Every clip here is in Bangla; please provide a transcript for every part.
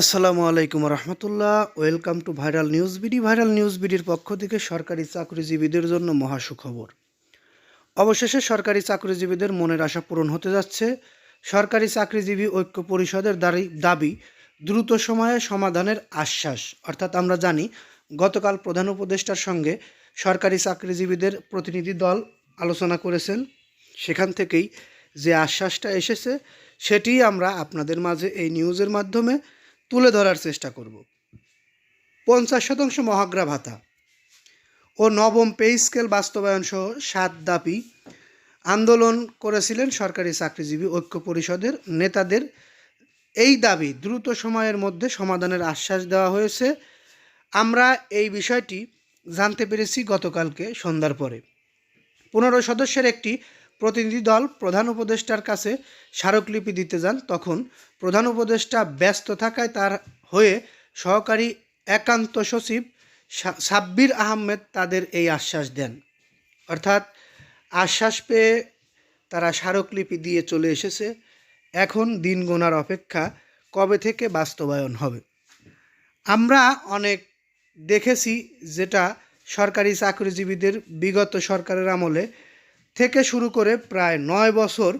আসসালামু আলাইকুম রহমতুল্লাহ। Welcome to viral news BD. Viral news বিডির পক্ষ থেকে সরকারি চাকরিজীবীদের জন্য মহা সুখবর অবশেষে সরকারি চাকরিজীবীদের মনের আশা পূরণ হতে যাচ্ছে। সরকারি চাকরিজীবী ঐক্য পরিষদের দাবি দাবি, দ্রুত সময়ে সমাধানের আশ্বাস। অর্থাৎ আমরা জানি, গতকাল প্রধান উপদেষ্টার সঙ্গে সরকারি চাকরিজীবীদের প্রতিনিধি দল আলোচনা করেছেন। সেখান থেকেই যে আশ্বাসটা এসেছে সেটি আমরা আপনাদের মাঝে এই নিউজের মাধ্যমে তুলে ধরার চেষ্টা করব। পঞ্চাশ শতাংশ মহাগ্রা ভাতা ও নবম পে স্কেল বাস্তবায়ন সহ সাত দাবি আন্দোলন করেছিলেন সরকারি চাকরিজীবী ঐক্য পরিষদের নেতাদের। এই দাবি দ্রুত সময়ের মধ্যে সমাধানের আশ্বাস দেওয়া হয়েছে। আমরা এই বিষয়টি জানতে পেরেছি গতকালকে সন্ধ্যার পরে। পনেরো সদস্যের একটি প্রতিনিধি দল প্রধান উপদেষ্টার কাছে স্মারকলিপি দিতে যান, তখন প্রধান উপদেষ্টা ব্যস্ত থাকায় তার হয়ে সহকারী একান্ত সচিব সাব্বির আহমেদ তাদের এই আশ্বাস দেন। অর্থাৎ আশ্বাস পেয়ে তারা স্মারকলিপি দিয়ে চলে এসেছে। এখন দিন গোনার অপেক্ষা কবে থেকে বাস্তবায়ন হবে? আমরা অনেক দেখেছি যেটা সরকারি চাকরিজীবীদের বিগত সরকারের আমলে থেকে শুরু করে প্রায় নয় বছর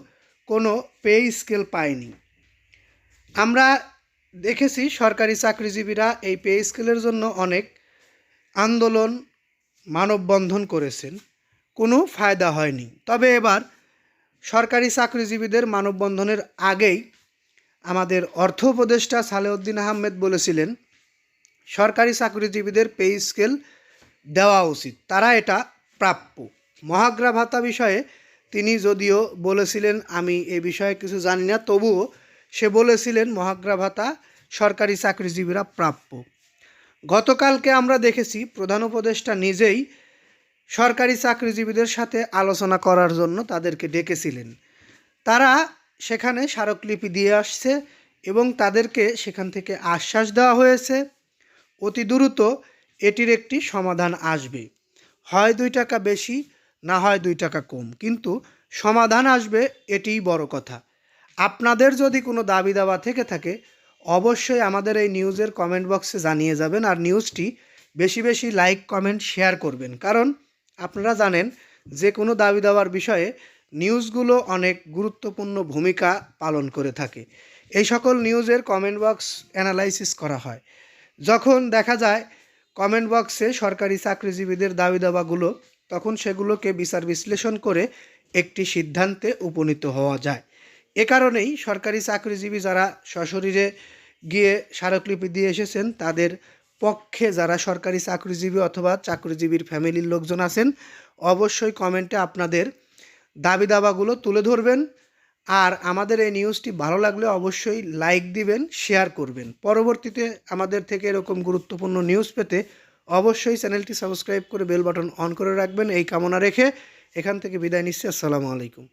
কোনো পে স্কেল পায়নি। আমরা দেখেছি সরকারি চাকরিজীবীরা এই পে স্কেলের জন্য অনেক আন্দোলন, মানববন্ধন করেছেন। কোনো ফায়দা হয়নি। তবে এবার সরকারি চাকরিজীবীদের মানববন্ধনের আগেই আমাদের অর্থ উপদেষ্টা সালেউদ্দিন আহমেদ বলেছিলেন, সরকারি চাকরিজীবীদের পে স্কেল দেওয়া উচিত। তারা এটা প্রাপ্য। মহাগ্রা ভাতা বিষয়ে তিনি যদিও বলেছিলেন, আমি এ বিষয়ে কিছু জানি না। তবুও সে বলেছিলেন মহাগ্রা ভাতা সরকারি চাকরিজীবীরা প্রাপ্য। গতকালকে আমরা দেখেছি, প্রধান উপদেষ্টা নিজেই সরকারি চাকরিজীবীদের সাথে আলোচনা করার জন্য তাদেরকে ডেকেছিলেন। তারা সেখানে স্মারকলিপি দিয়ে আসছে এবং তাদেরকে সেখান থেকে আশ্বাস দেওয়া হয়েছে। অতি দ্রুত এটির একটি সমাধান আসবে। হয় দুই টাকা বেশি না হয় দুই টাকা কম। কিন্তু সমাধান আসবে এটিই বড় কথা। আপনাদের যদি কোনো দাবি দাওয়া থেকে থাকে, অবশ্যই আমাদের এই নিউজের কমেন্ট বক্সে জানিয়ে যাবেন আর নিউজটি বেশি বেশি লাইক কমেন্ট শেয়ার করবেন। কারণ আপনারা জানেন যে কোনো দাবি দাওয়ার বিষয়ে নিউজগুলো অনেক গুরুত্বপূর্ণ ভূমিকা পালন করে থাকে। এই সকল নিউজের কমেন্ট বক্স অ্যানালাইসিস করা হয়। যখন দেখা যায় কমেন্ট বক্সে সরকারি চাকরিজীবীদের দাবি দাবাগুলো তখন সেগুলোকে বিচার বিশ্লেষণ করে একটি সিদ্ধান্তে উপনীত হওয়া যায়। এ কারণেই সরকারি চাকরিজীবী যারা সশরীরে গিয়ে স্মারকলিপি দিয়ে এসেছেন, তাদের পক্ষে যারা সরকারি চাকরিজীবী অথবা চাকরিজীবীর ফ্যামিলির লোকজন আছেন, অবশ্যই কমেন্টে আপনাদের দাবি দাবাগুলো তুলে ধরবেন। আর আমাদের এই নিউজটি ভালো লাগলে অবশ্যই লাইক দিবেন, শেয়ার করবেন। পরবর্তীতে আমাদের থেকে এরকম গুরুত্বপূর্ণ নিউজ পেতে অবশ্যই চ্যানেলটি সাবস্ক্রাইব করে বেল বাটন অন করে রাখবেন। এই কামনা রেখে এখান থেকে বিদায় নিচ্ছি। আসসালামু আলাইকুম।